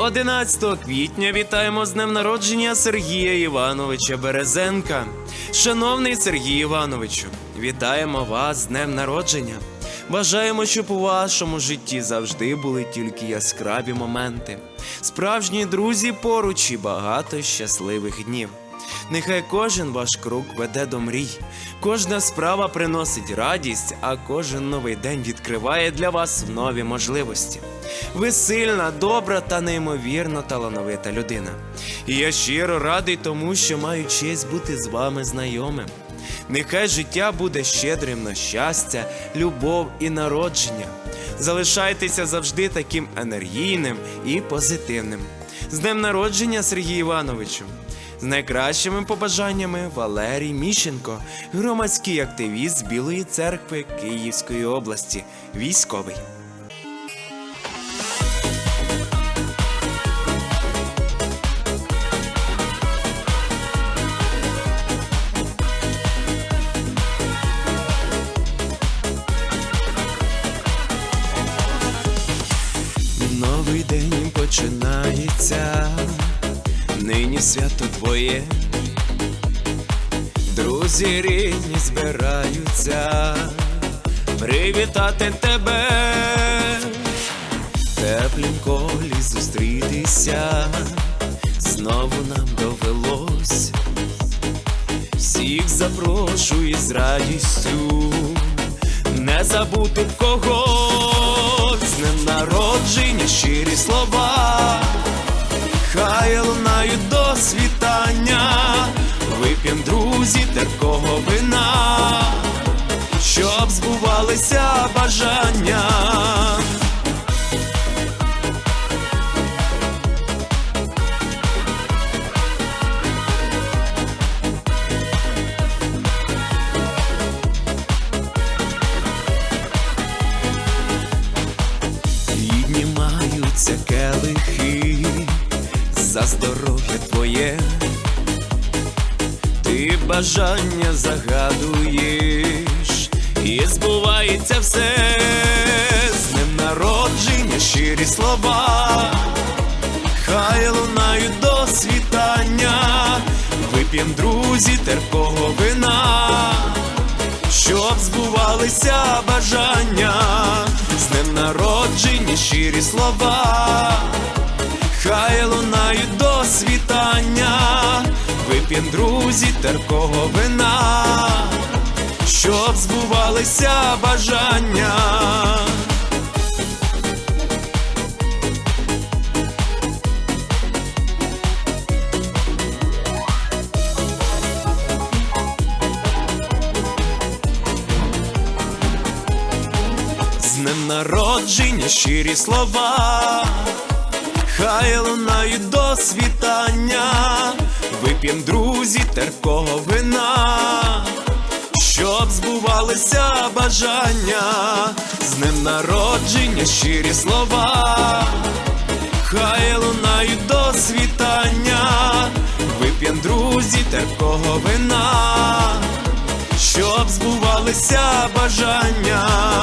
11 квітня вітаємо з днем народження Сергія Івановича Березенка. Шановний Сергій Івановичу, вітаємо вас з днем народження. Бажаємо, щоб у вашому житті завжди були тільки яскраві моменти, справжні друзі поруч і багато щасливих днів. Нехай кожен ваш крок веде до мрій, кожна справа приносить радість, а кожен новий день відкриває для вас нові можливості. Ви сильна, добра та неймовірно талановита людина. І я щиро радий тому, що маю честь бути з вами знайомим. Нехай життя буде щедрим на щастя, любов і народження. Залишайтеся завжди таким енергійним і позитивним. З днем народження, Сергій Івановичу! З найкращими побажаннями Валерій Міщенко, громадський активіст Білої церкви Київської області, військовий. Починається, нині свято твоє. Друзі рідні збираються привітати тебе, теплім колі зустрітися, знову нам довелось. Всіх запрошую з радістю, не забути б когось, з народження, щирі слова, хай лунають до світання, вип'єм, друзі, теркого вина, щоб збувалися бажання. Келихи за здоров'я твоє, ти бажання загадуєш, і збувається все. З днем народження, щирі слова, хай лунають до світання, вип'єм, друзі, терпкого вина. Щоб збувалися бажання, з днем народження щирі слова, хай лунають до світання, вип'єм, друзі, теркого вина, щоб збувалися бажання. Днем народження щирі слова, хай лунають до світання, вип'єм, друзі, терпкого вина, щоб збувалися бажання, з днем народження щирі слова, хай лунають до світання, вип'єм, друзі, терпкого вина. Щоб збувалися бажання.